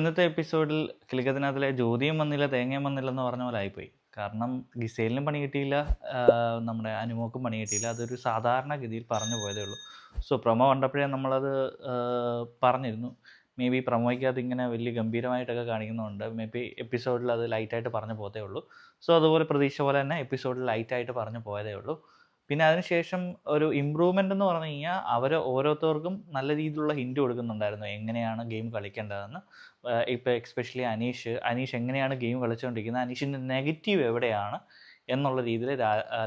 ഇന്നത്തെ എപ്പിസോഡിൽ കിളികത്തിനകത്തിലെ ജ്യോതിയും വന്നില്ല തേങ്ങയും വന്നില്ല എന്ന് പറഞ്ഞ പോലെ ആയിപ്പോയി. കാരണം ഗിസേലിനും പണി കിട്ടിയില്ല നമ്മുടെ അനുമോക്കും പണി കിട്ടിയില്ല. അതൊരു സാധാരണ ഗതിയിൽ പറഞ്ഞു പോയതേ ഉള്ളൂ. സോ പ്രൊമോ കണ്ടപ്പോഴേ നമ്മളത് പറഞ്ഞിരുന്നു. മേ ബി പ്രൊമോയ്ക്കകത്ത് ഇങ്ങനെ വലിയ ഗംഭീരമായിട്ടൊക്കെ കാണിക്കുന്നുണ്ട്. മേ ബി എപ്പിസോഡിൽ അത് ലൈറ്റായിട്ട് പറഞ്ഞു പോകത്തേ ഉള്ളൂ. സോ അതുപോലെ പ്രതീക്ഷ പോലെ തന്നെ എപ്പിസോഡിൽ ലൈറ്റായിട്ട് പറഞ്ഞു പോയതേ ഉള്ളൂ. പിന്നെ അതിനുശേഷം ഒരു ഇമ്പ്രൂവ്മെന്റ് എന്ന് പറഞ്ഞു കഴിഞ്ഞാൽ അവർ ഓരോരുത്തർക്കും നല്ല രീതിയിലുള്ള ഹിൻഡ് കൊടുക്കുന്നുണ്ടായിരുന്നു. എങ്ങനെയാണ് ഗെയിം കളിക്കേണ്ടതെന്ന്. ഇപ്പോൾ എക്സ്പെഷ്യലി അനീഷ്. അനീഷ് എങ്ങനെയാണ് ഗെയിം കളിച്ചുകൊണ്ടിരിക്കുന്നത് അനീഷിന്റെ നെഗറ്റീവ് എവിടെയാണ് എന്നുള്ള രീതിയിൽ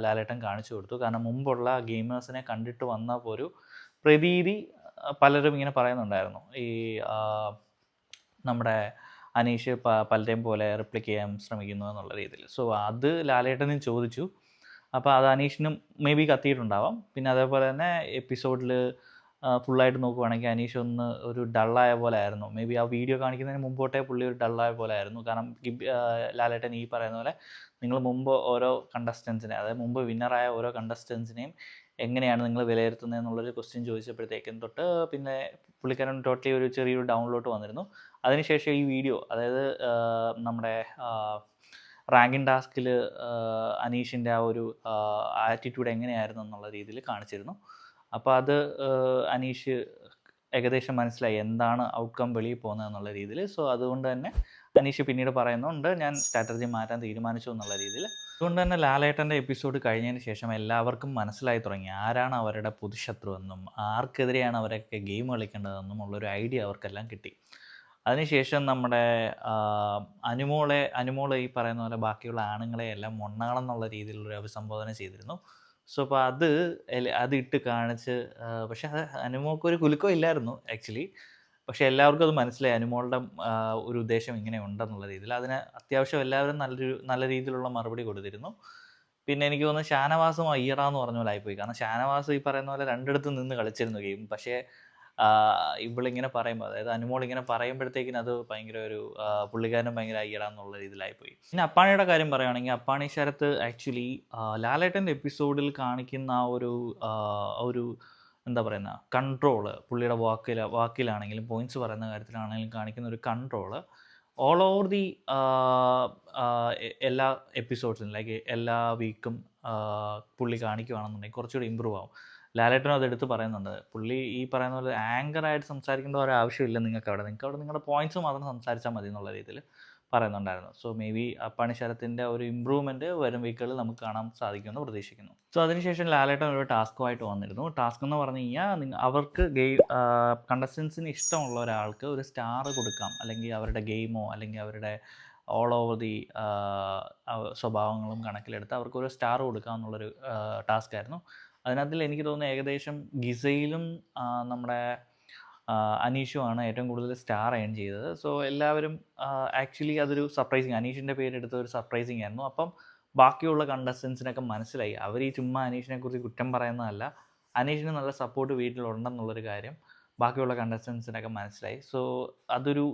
ലാലേട്ടൻ കാണിച്ചു കൊടുത്തു. കാരണം മുമ്പുള്ള ഗെയിമേഴ്സിനെ കണ്ടിട്ട് വന്ന ഒരു പ്രതീതി പലരും ഇങ്ങനെ പറയുന്നുണ്ടായിരുന്നു. ഈ നമ്മുടെ അനീഷ് പലരെയും പോലെ റിപ്ലിക്ക് ചെയ്യാൻ ശ്രമിക്കുന്നു എന്നുള്ള രീതിയിൽ സോ അത് ലാലേട്ടനും ചോദിച്ചു. അപ്പോൾ അത് അനീഷിനും മേ ബി കത്തിയിട്ടുണ്ടാവാം. പിന്നെ അതേപോലെ തന്നെ എപ്പിസോഡിൽ ഫുള്ളായിട്ട് നോക്കുവാണെങ്കിൽ അനീഷ് ഒന്ന് ഒരു ഡള്ളായ പോലെ ആയിരുന്നു. മേ ബി ആ വീഡിയോ കാണിക്കുന്നതിന് മുമ്പോട്ടേ പുള്ളി ഒരു ഡള്ളായ പോലെ ആയിരുന്നു. കാരണം ലാലേട്ടൻ ഈ പറയുന്ന പോലെ നിങ്ങൾ മുമ്പ് ഓരോ കണ്ടസ്റ്റൻസിനെ അതായത് മുമ്പ് വിന്നറായ ഓരോ കണ്ടസ്റ്റൻസിനെയും എങ്ങനെയാണ് നിങ്ങൾ വിലയിരുത്തുന്നത് എന്നുള്ളൊരു ക്വസ്റ്റ്യൻ ചോദിച്ചപ്പോഴത്തേക്കും തൊട്ട് പിന്നെ പുള്ളിക്കാരൻ ടോട്ടലി ഒരു ചെറിയൊരു ഡൗൺലോഡ് വന്നിരുന്നു. അതിനുശേഷം ഈ വീഡിയോ അതായത് നമ്മുടെ റാങ്കിൻ ടാസ്കിൽ അനീഷിന്റെ ആ ഒരു ആറ്റിറ്റ്യൂഡ് എങ്ങനെയായിരുന്നു എന്നുള്ള രീതിയിൽ കാണിച്ചിരുന്നു. അപ്പോൾ അത് അനീഷ് ഏകദേശം മനസ്സിലായി എന്താണ് ഔട്ട്കം വെളിയിൽ പോകുന്നത് എന്നുള്ള രീതിയിൽ. സോ അതുകൊണ്ട് തന്നെ അനീഷ് പിന്നീട് പറയുന്നുണ്ട് ഞാൻ സ്ട്രാറ്റജി മാറ്റാൻ തീരുമാനിച്ചു എന്നുള്ള രീതിയിൽ. അതുകൊണ്ട് തന്നെ ലാലേട്ടന്റെ എപ്പിസോഡ് കഴിഞ്ഞതിന് ശേഷം എല്ലാവർക്കും മനസ്സിലായി തുടങ്ങി. ആരാണ് അവരുടെ പൊതുശത്രുവെന്നും ആർക്കെതിരെയാണ് അവരൊക്കെ ഗെയിം കളിക്കേണ്ടതെന്നും ഉള്ളൊരു ഐഡിയ അവർക്കെല്ലാം കിട്ടി. അതിനുശേഷം നമ്മുടെ അനുമോളെ അനുമോളെ ഈ പറയുന്ന പോലെ ബാക്കിയുള്ള ആണുങ്ങളെ എല്ലാം മൊണ്ണാളെന്നുള്ള രീതിയിലൊരു അഭിസംബോധന ചെയ്തിരുന്നു. സോ അപ്പോൾ അത് അതിട്ട് കാണിച്ച് പക്ഷെ അത് അനുമോൾക്ക് ഒരു കുലുക്കം ഇല്ലായിരുന്നു ആക്ച്വലി. പക്ഷെ എല്ലാവർക്കും അത് മനസ്സിലായി അനുമോളുടെ ഒരു ഉദ്ദേശം ഇങ്ങനെ ഉണ്ടെന്നുള്ള രീതിയിൽ. അതിന് അത്യാവശ്യം എല്ലാവരും നല്ലൊരു നല്ല രീതിയിലുള്ള മറുപടി കൊടുത്തിരുന്നു. പിന്നെ എനിക്ക് തോന്നുന്നു ഷാനവാസും അയ്യറാന്ന് പറഞ്ഞ പോലെ ആയിപ്പോയി. കാരണം ഷാനവാസ് ഈ പറയുന്ന പോലെ രണ്ടിടത്ത് നിന്ന് കളിച്ചിരുന്നു ഗെയിം. പക്ഷേ ഇവളിങ്ങനെ പറയുമ്പോൾ അതായത് അനുമോൾ ഇങ്ങനെ പറയുമ്പോഴത്തേക്കിനും അത് ഭയങ്കര ഒരു പുള്ളിക്കാരനും ഭയങ്കര അയ്യടാന്നുള്ള രീതിയിലായിപ്പോയി. പിന്നെ അപ്പാണിയുടെ കാര്യം പറയുകയാണെങ്കിൽ അപ്പാണി ശരത്ത് ആക്ച്വലി ലാലേട്ടന്റെ എപ്പിസോഡിൽ കാണിക്കുന്ന ആ ഒരു ഒരു എന്താ പറയുന്ന കൺട്രോൾ പുള്ളിയുടെ വാക്കിൽ വാക്കിലാണെങ്കിലും പോയിന്റ്സ് പറയുന്ന കാര്യത്തിലാണെങ്കിലും കാണിക്കുന്ന ഒരു കൺട്രോൾ ഓൾ ഓവർ ദി എല്ലാ എപ്പിസോഡ്സും ലൈക്ക് എല്ലാ വീക്കും പുള്ളി കാണിക്കുകയാണെന്നുണ്ടെങ്കിൽ കുറച്ചുകൂടി ഇമ്പ്രൂവ് ആവും. ലാലേട്ടനും അത് എടുത്ത് പറയുന്നുണ്ട്. പുള്ളി ഈ പറയുന്ന പോലെ ആങ്കറായിട്ട് സംസാരിക്കേണ്ട ഒരു ആവശ്യമില്ല നിങ്ങൾക്ക് അവിടെ നിങ്ങൾക്ക് അവിടെ നിങ്ങളുടെ പോയിന്റ്സ് മാത്രം സംസാരിച്ചാൽ മതി എന്നുള്ള രീതിയിൽ പറയുന്നുണ്ടായിരുന്നു. സോ മേ ബി അപ്പാണി ശരത്തിന്റെ ഒരു ഇമ്പ്രൂവ്മെന്റ് വരും വീക്കുകളിൽ നമുക്ക് കാണാൻ സാധിക്കുമെന്ന് പ്രതീക്ഷിക്കുന്നു. സോ അതിനുശേഷം ലാലേട്ടൻ ഒരു ടാസ്കുമായിട്ട് വന്നിരുന്നു. ടാസ്ക് എന്ന് പറഞ്ഞു കഴിഞ്ഞാൽ അവർക്ക് ഗെയിം കണ്ടസ്റ്റൻസിന് ഇഷ്ടമുള്ള ഒരാൾക്ക് ഒരു സ്റ്റാർ കൊടുക്കാം. അല്ലെങ്കിൽ അവരുടെ ഗെയിമോ അല്ലെങ്കിൽ അവരുടെ ഓൾ ഓവർ ദി സ്വഭാവങ്ങളും കണക്കിലെടുത്ത് അവർക്ക് ഒരു സ്റ്റാർ കൊടുക്കുക എന്നുള്ളൊരു ടാസ്ക് ആയിരുന്നു. അതിനകത്തിൽ എനിക്ക് തോന്നുന്നു ഏകദേശം ഗിസയിലും നമ്മുടെ അനീഷുമാണ് ഏറ്റവും കൂടുതൽ സ്റ്റാർ ഏൺ ചെയ്തത്. സോ എല്ലാവരും ആക്ച്വലി അതൊരു സർപ്രൈസിങ് അനീഷിന്റെ പേരെടുത്ത ഒരു സർപ്രൈസിങ് ആയിരുന്നു. അപ്പം ബാക്കിയുള്ള കണ്ടസ്റ്റൻസിനൊക്കെ മനസ്സിലായി. അവർ ഈ ചുമ്മാ അനീഷിനെ കുറിച്ച് കുറ്റം പറയുന്നതല്ല. അനീഷിന് നല്ല സപ്പോർട്ട് വീട്ടിലുണ്ടെന്നുള്ളൊരു കാര്യം. ബാക്കിയുള്ള കണ്ടസ്റ്റൻസിനൊക്കെ മനസ്സിലായി. സോ അതൊരു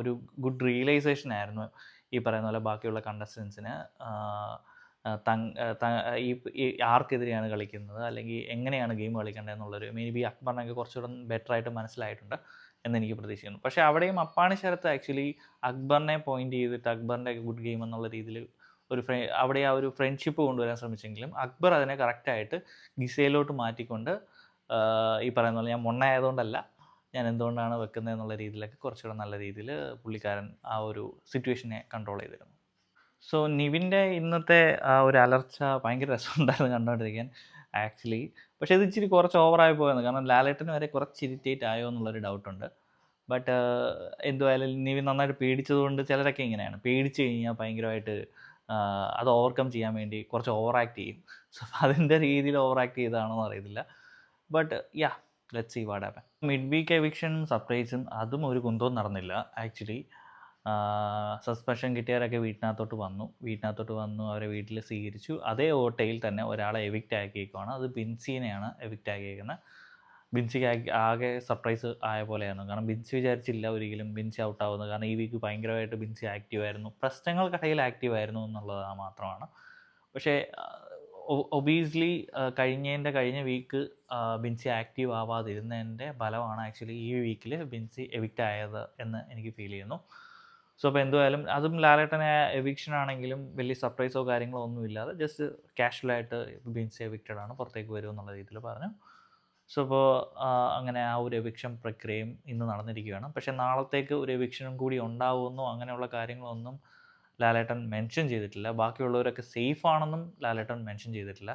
ഒരു ഗുഡ് റിയലൈസേഷൻ ആയിരുന്നു ഈ പറയുന്ന പോലെ ബാക്കിയുള്ള കണ്ടസ്റ്റൻസിന് ഈ ആർക്കെതിരെയാണ് കളിക്കുന്നത്? അല്ലെങ്കിൽ എങ്ങനെയാണ് ഗെയിം കളിക്കേണ്ടത് എന്നുള്ളൊരു മേ ബി അക്ബറിനൊക്കെ കുറച്ചുകൂടെ ബെറ്റർ ആയിട്ട് മനസ്സിലായിട്ടുണ്ട് എന്ന് എനിക്ക് പ്രതീക്ഷിക്കുന്നു. പക്ഷേ അവിടെയും അപ്പാണി ശരത്ത് ആക്ച്വലി അക്ബറിനെ പോയിന്റ് ചെയ്തിട്ട് അക്ബറിന്റെ ഗുഡ് ഗെയിം എന്നുള്ള രീതിയിൽ ഒരു ഫ്രെ അവിടെ ആ ഒരു ഫ്രണ്ട്ഷിപ്പ് കൊണ്ടുവരാൻ ശ്രമിച്ചെങ്കിലും അക്ബർ അതിനെ കറക്റ്റായിട്ട് ഗിസയിലോട്ട് മാറ്റിക്കൊണ്ട് ഈ പറയുന്ന പോലെ ഞാൻ മൊണ്ണായതുകൊണ്ടല്ല. ഞാൻ എന്തുകൊണ്ടാണ് വെക്കുന്നത് എന്നുള്ള രീതിയിലൊക്കെ കുറച്ചുകൂടെ നല്ല രീതിയിൽ പുള്ളിക്കാരൻ ആ ഒരു സിറ്റുവേഷനെ കൺട്രോൾ ചെയ്തിരുന്നു. സോ നിവിന്റെ ഇന്നത്തെ ആ ഒരു അലർച്ച ഭയങ്കര രസമുണ്ടായിരുന്നു കണ്ടുകൊണ്ടിരിക്കാൻ ആക്ച്വലി പക്ഷെ ഇത് ഇച്ചിരി കുറച്ച് ഓവറായി പോയെന്ന്. കാരണം ലാലേട്ടന് വരെ കുറച്ച് ഇരിറ്റേറ്റ് ആയോ എന്നുള്ളൊരു ഡൗട്ടുണ്ട് ബട്ട് എന്തുവായാലും നിവിൻ നന്നായിട്ട് പേടിച്ചതുകൊണ്ട് ചിലരൊക്കെ ഇങ്ങനെയാണ്. പേടിച്ച് കഴിഞ്ഞാൽ ഭയങ്കരമായിട്ട് അത് ഓവർകം ചെയ്യാൻ വേണ്ടി കുറച്ച് ഓവർ ആക്ട് ചെയ്യും. സോ അതിന്റെ രീതിയിൽ ഓവർ ആക്ട് ചെയ്താണോ എന്ന് അറിയത്തില്ല. But ya let see what happen mid week എവിക്ഷനും സർപ്രൈസും അതും ഒരു കുന്തവും നടന്നില്ല ആക്ച്വലി സസ്പെൻഷൻ കിട്ടിയവരൊക്കെ വീട്ടിനകത്തോട്ട് വന്നു. വീട്ടിനകത്തോട്ട് വന്നു അവരെ വീട്ടിൽ സ്വീകരിച്ചു. അതേ ഓട്ടയിൽ തന്നെ ഒരാളെ എവിക്റ്റ് ആക്കിയേക്കുവാണ്. അത് ബിൻസീനെയാണ് എവിക്റ്റ് ആക്കിയേക്കുന്നത് ബിൻസിക്ക് ആകെ- സർപ്രൈസ് ആയ പോലെയായിരുന്നു. കാരണം ബിൻസി വിചാരിച്ചില്ല ഒരിക്കലും ബിൻസി ഔട്ട് ആവുന്നത്. കാരണം ഈ വീക്ക് ഭയങ്കരമായിട്ട് ബിൻസി ആക്റ്റീവ് ആയിരുന്നു. പ്രശ്നങ്ങൾക്കിടയിൽ ആക്റ്റീവ് ആയിരുന്നു എന്നുള്ളത് മാത്രമാണ്. പക്ഷേ ഒബീസ്ലി കഴിഞ്ഞതിന്റെ കഴിഞ്ഞ വീക്ക് ബിൻസി ആക്റ്റീവ് ആവാതിരുന്നതിന്റെ ഫലമാണ് ആക്ച്വലി ഈ വീക്കിൽ ബിൻസി എവിക്റ്റ് ആയത് എന്ന് എനിക്ക് ഫീൽ ചെയ്യുന്നു. സോ അപ്പോൾ എന്തുമായാലും അതും ലാലേട്ടനെ എവിക്ഷൻ ആണെങ്കിലും വലിയ സർപ്രൈസോ കാര്യങ്ങളോ ഒന്നും ഇല്ലാതെ ജസ്റ്റ് കാഷ്വലായിട്ട് ബിൻസി എവിക്റ്റഡ് ആണ് പുറത്തേക്ക് വരും എന്നുള്ള രീതിയിൽ പറഞ്ഞു. സോ അപ്പോൾ അങ്ങനെ ആ ഒരു എവിക്ഷൻ പ്രക്രിയയും ഇന്ന് നടന്നിരിക്കുകയാണ്. പക്ഷേ നാളത്തേക്ക് ഒരു എവിക്ഷനും കൂടി ഉണ്ടാവുമെന്നോ അങ്ങനെയുള്ള കാര്യങ്ങളൊന്നും ലാലേട്ടൻ മെൻഷൻ ചെയ്തിട്ടില്ല. ബാക്കിയുള്ളവരൊക്കെ സേഫ് ആണെന്നും ലാലേട്ടൻ മെൻഷൻ ചെയ്തിട്ടില്ല.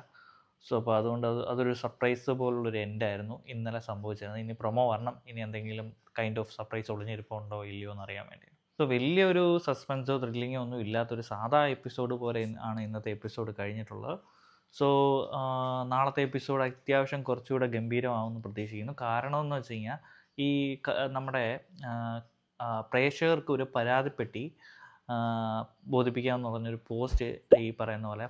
സോ അപ്പോൾ അതുകൊണ്ട് അത് അതൊരു സർപ്രൈസ് പോലുള്ളൊരു എൻഡ് ആയിരുന്നു. ഇന്നലെ സംഭവിച്ചിരുന്നത്. ഇനി പ്രൊമോ വരണം. ഇനി എന്തെങ്കിലും കൈൻഡ് ഓഫ് സർപ്രൈസ് ഒളിഞ്ഞിരിപ്പുണ്ടോ ഇല്ലയോ എന്ന് അറിയാൻ വേണ്ടി. സോ വലിയൊരു സസ്പെൻസോ ത്രില്ലിങ്ങോ ഒന്നും ഇല്ലാത്തൊരു സാധാ എപ്പിസോഡ് പോലെ ആണ് ഇന്നത്തെ എപ്പിസോഡ് കഴിഞ്ഞിട്ടുള്ളത്. സോ നാളത്തെ എപ്പിസോഡ് അത്യാവശ്യം കുറച്ചുകൂടെ ഗംഭീരമാവുമെന്ന് പ്രതീക്ഷിക്കുന്നു. കാരണം എന്ന് വെച്ച് കഴിഞ്ഞാൽ ഈ നമ്മുടെ പ്രേക്ഷകർക്ക് ഒരു പരാതിപ്പെട്ടി ബോധിപ്പിക്കാമെന്ന് പറഞ്ഞൊരു പോസ്റ്റ് ഈ പറയുന്ന പോലെ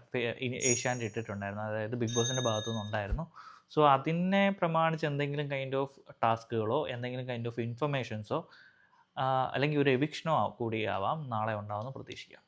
ഏഷ്യാന്റെ ഇട്ടിട്ടുണ്ടായിരുന്നു. അതായത് ബിഗ് ബോസിന്റെ ഭാഗത്തു നിന്നുണ്ടായിരുന്നു സോ അതിനെ പ്രമാണിച്ച് എന്തെങ്കിലും കൈൻഡ് ഓഫ് ടാസ്കുകളോ എന്തെങ്കിലും കൈൻഡ് ഓഫ് ഇൻഫർമേഷൻസോ അല്ലെങ്കിൽ ഒരു എവിക്ഷനോ കൂടിയാവാം നാളെ ഉണ്ടാവുമെന്ന് പ്രതീക്ഷിക്കാം.